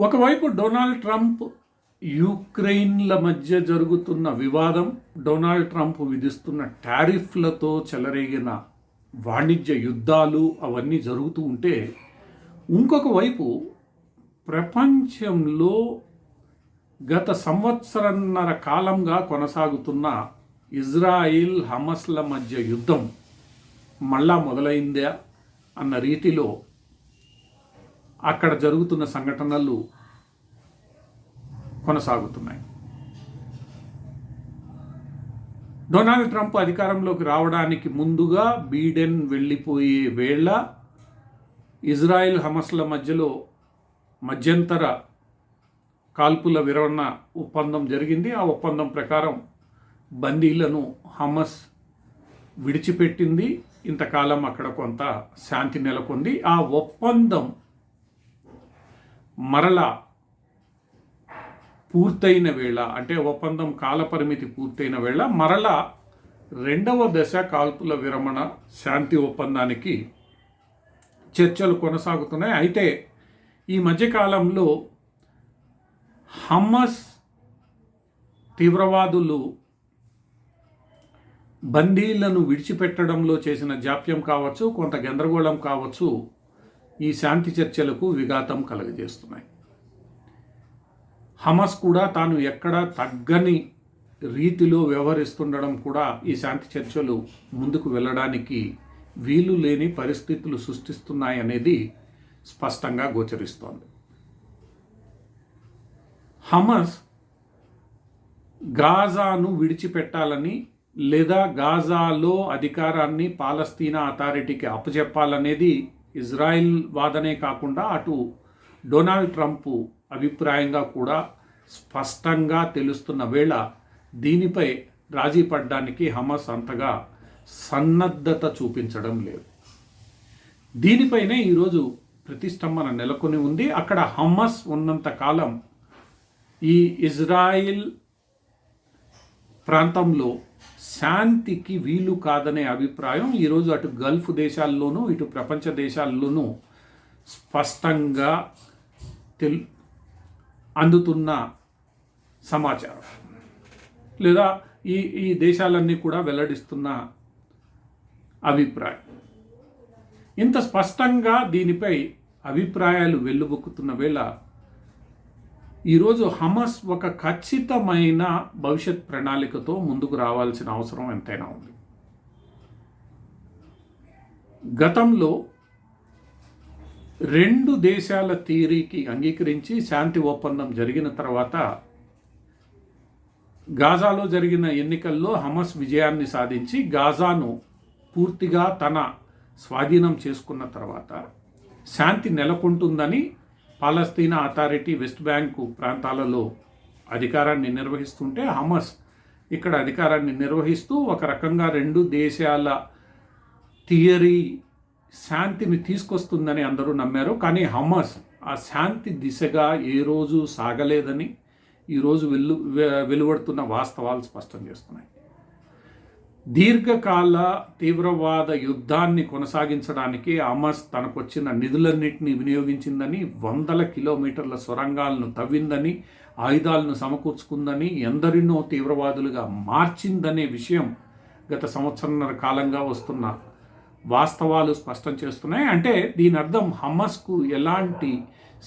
ఒకవైపు Donald Trump యుక్రెయిన్ల మధ్య జరుగుతున్న వివాదం డొనాల్డ్ ట్రంప్ విధిస్తున్న టారిఫ్లతో చెలరేగిన వాణిజ్య యుద్ధాలు అవన్నీ జరుగుతూ ఉంటే ఇంకొక వైపు ప్రపంచంలో గత సంవత్సరన్నర కాలంగా కొనసాగుతున్న ఇజ్రాయిల్ హమస్ల మధ్య యుద్ధం మళ్ళా మొదలైందా అన్న రీతిలో అక్కడ జరుగుతున్న సంఘటనలు కొనసాగుతున్నాయి. డొనాల్డ్ ట్రంప్ అధికారంలోకి రావడానికి ముందుగా బీడెన్ వెళ్ళిపోయే వేళ ఇజ్రాయెల్ హమస్ల మధ్యలో మధ్యంతర కాల్పుల విరమణ ఒప్పందం జరిగింది. ఆ ఒప్పందం ప్రకారం బందీలను హమస్ విడిచిపెట్టింది. ఇంతకాలం అక్కడ కొంత శాంతి నెలకొంది. ఆ ఒప్పందం మరలా పూర్తయిన వేళ అంటే ఒప్పందం కాలపరిమితి పూర్తయిన వేళ మరలా రెండవ దశ కాల్పుల విరమణ శాంతి ఒప్పందానికి చర్చలు కొనసాగుతున్నాయి. అయితే ఈ మధ్యకాలంలో హమ్మస్ తీవ్రవాదులు బందీలను విడిచిపెట్టడంలో చేసిన జాప్యం కావచ్చు కొంత గందరగోళం కావచ్చు ఈ శాంతి చర్చలకు విఘాతం కలగజేస్తున్నాయి. హమస్ కూడా తాను ఎక్కడ తగ్గని రీతిలో వ్యవహరిస్తుండడం కూడా ఈ శాంతి చర్చలు ముందుకు వెళ్ళడానికి వీలు లేని పరిస్థితులు సృష్టిస్తున్నాయనేది స్పష్టంగా గోచరిస్తోంది. హమస్ గాజాను విడిచిపెట్టాలని లేదా గాజాలో అధికారాన్ని పాలస్తీనా అథారిటీకి అప్పచెప్పాలనేది ఇజ్రాయిల్ వాదనే కాకుండా అటు డొనాల్డ్ ట్రంప్ అభిప్రాయంగా కూడా స్పష్టంగా తెలుస్తున్న వేళ దీనిపై రాజీ పడ్డానికి హమస్ అంతగా సన్నద్ధత చూపించడం లేదు. దీనిపైనే ఈరోజు ప్రతిష్టంభన నెలకొని ఉంది. అక్కడ హమస్ ఉన్నంత కాలం ఈ ఇజ్రాయిల్ ప్రాంతంలో శాంతికి వీలు కాదనే అభిప్రాయం ఈరోజు అటు గల్ఫ్ దేశాల్లోనూ ఇటు ప్రపంచ దేశాల్లోనూ స్పష్టంగా తెల్ అందుతున్న సమాచారం. లేదా ఈ ఈ దేశాలన్నీ కూడా వెల్లడిస్తున్న అభిప్రాయం. ఇంత స్పష్టంగా దీనిపై అభిప్రాయాలు వెల్లుబుక్కుతున్న వేళ ఈరోజు హమస్ ఒక ఖచ్చితమైన భవిష్యత్ ప్రణాళికతో ముందుకు రావాల్సిన అవసరం ఎంతైనా ఉంది. గతంలో రెండు దేశాల థియరీకి అంగీకరించి శాంతి ఒప్పందం జరిగిన తర్వాత గాజాలో జరిగిన ఎన్నికల్లో హమస్ విజయాన్ని సాధించి గాజాను పూర్తిగా తన స్వాధీనం చేసుకున్న తర్వాత శాంతి నెలకొంటుందని పాలస్తీనా అథారిటీ వెస్ట్ బ్యాంకు ప్రాంతాలలో అధికారాన్ని నిర్వహిస్తుంటే హమస్ ఇక్కడ అధికారాన్ని నిర్వహిస్తూ ఒక రకంగా రెండు దేశాల థియరీ శాంతిని తీసుకొస్తుందని అందరూ నమ్మారు. కానీ హమస్ ఆ శాంతి దిశగా ఏ రోజు సాగలేదని ఈరోజు వెల్లు వె- వెలువడుతున్న వాస్తవాలు స్పష్టం చేస్తున్నాయి. దీర్ఘకాల తీవ్రవాద యుద్ధాన్ని కొనసాగించడానికి హమస్ తనకొచ్చిన నిధులన్నింటినీ వినియోగించిందని వందల కిలోమీటర్ల సొరంగాలను తవ్విందని ఆయుధాలను సమకూర్చుకుందని ఎందరినో తీవ్రవాదులుగా మార్చిందనే విషయం గత సంవత్సరంన్నర కాలంగా వస్తున్న వాస్తవాలు స్పష్టం చేస్తున్నాయి. అంటే దీని అర్థం హమస్కు ఎలాంటి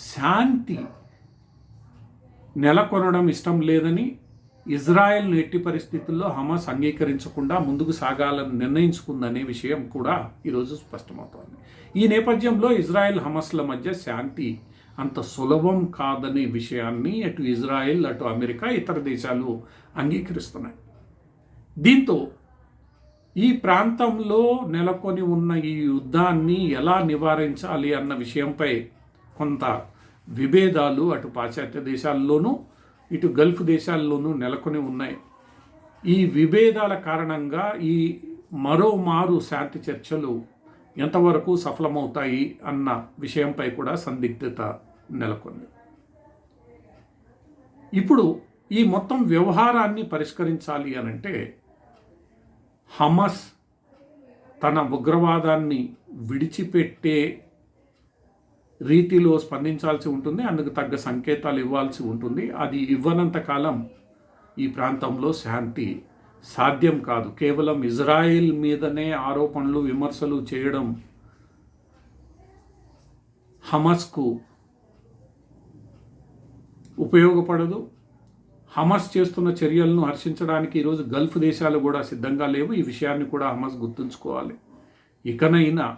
శాంతి నెలకొనడం ఇష్టం లేదని ఇజ్రాయెల్ను ఎట్టి పరిస్థితుల్లో హమాస్ అంగీకరించకుండా ముందుకు సాగాలని నిర్ణయించుకుందనే విషయం కూడా ఈరోజు స్పష్టమవుతోంది. ఈ నేపథ్యంలో ఇజ్రాయెల్ హమస్ల మధ్య శాంతి అంత సులభం కాదనే విషయాన్ని అటు ఇజ్రాయెల్ అటు అమెరికా ఇతర దేశాలు అంగీకరిస్తున్నాయి. దీంతో ఈ ప్రాంతంలో నెలకొని ఉన్న ఈ యుద్ధాన్ని ఎలా నివారించాలి అన్న విషయంపై కొంత విభేదాలు అటు పాశ్చాత్య దేశాల్లోనూ ఇటు గల్ఫ్ దేశాల్లోనూ నెలకొని ఉన్నాయి. ఈ విభేదాల కారణంగా ఈ మరో మారు శాంతి చర్చలు ఎంతవరకు సఫలమవుతాయి అన్న విషయంపై కూడా సందిగ్ధత నెలకొంది. ఇప్పుడు ఈ మొత్తం వ్యవహారాన్ని పరిష్కరించాలి అనంటే హమస్ తన ఉగ్రవాదాన్ని విడిచిపెట్టే రీతిలో స్పందించాల్సి ఉంటుంది అందుకు తగ్గ సంకేతాలు ఇవ్వాల్సి ఉంటుంది. అది ఇవ్వనంత కాలం ఈ ప్రాంతంలో శాంతి సాధ్యం కాదు. కేవలం ఇజ్రాయిల్ మీదనే ఆరోపణలు విమర్శలు చేయడం హమస్కు ఉపయోగపడదు. హమస్ చేస్తున్న చర్యలను హర్షించడానికి ఈరోజు గల్ఫ్ దేశాలు కూడా సిద్ధంగా లేవు. ఈ విషయాన్ని కూడా హమస్ గుర్తుంచుకోవాలి. ఇకనైనా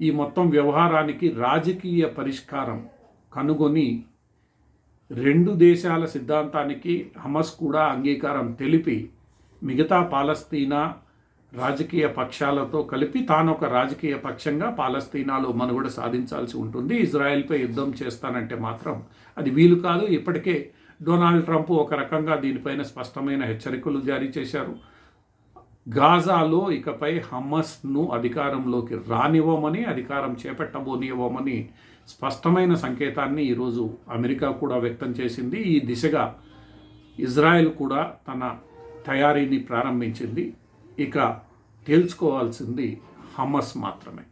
ఈ మొత్తం వ్యవహారానికి రాజకీయ పరిష్కారం కనుగొని రెండు దేశాల సిద్ధాంతానికి హమస్ కూడా అంగీకారం తెలిపి మిగతా పాలస్తీనా రాజకీయ పక్షాలతో కలిపి తాను ఒక రాజకీయ పక్షంగా పాలస్తీనాలో మనుగడ సాధించాల్సి ఉంటుంది. ఇజ్రాయెల్పై యుద్ధం చేస్తానంటే మాత్రం అది వీలు కాదు. ఇప్పటికే డొనాల్డ్ ట్రంప్ ఒక రకంగా దీనిపైన స్పష్టమైన హెచ్చరికలు జారీ చేశారు. గాజాలో ఇకపై హమ్మస్ను అధికారంలోకి రానివ్వమని అధికారం చేపట్టబోనివ్వమని స్పష్టమైన సంకేతాన్ని ఈరోజు అమెరికా కూడా వ్యక్తం చేసింది. ఈ దిశగా ఇజ్రాయెల్ కూడా తన తయారీని ప్రారంభించింది. ఇక తేల్చుకోవాల్సింది హమ్మస్ మాత్రమే.